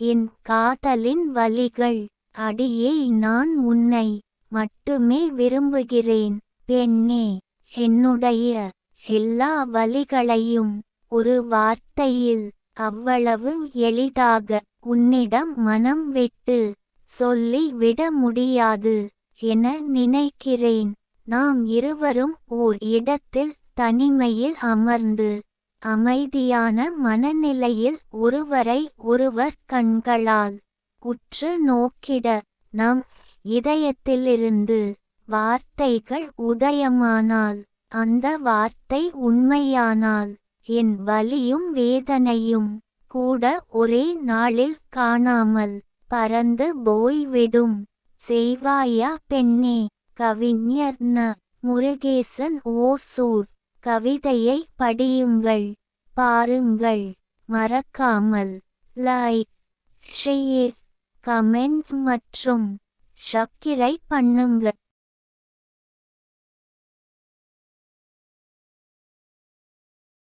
என் காதலின் வலிகள் அடியே நான் உன்னை மட்டுமே விரும்புகிறேன். பெண்ணே என்னுடைய எல்லா வழிகளையும் ஒரு வார்த்தையில் அவ்வளவு எளிதாக உன்னிடம் மனம் விட்டு சொல்லி விட முடியாது என நினைக்கிறேன். நாம் இருவரும் ஓர் இடத்தில் தனிமையில் அமர்ந்து அமைதியான மனநிலையில் ஒருவரை ஒருவர் கண்களால் உற்று நோக்கிட நம் இதயத்திலிருந்து வார்த்தைகள் உதயமானால் அந்த வார்த்தை உண்மையானால் என் வலியும் வேதனையும் கூட ஒரே நாளில் காணாமல் பறந்து போய்விடும். செய்வாயா பெண்ணே? கவிஞர் ந. முருகேசன் ஓசூர். கவிதையை படியுங்கள் பாருங்கள் மறக்காமல் லைக் ஷேர் கமெண்ட் மற்றும் சப்ஸ்கிரைப் பண்ணுங்கள்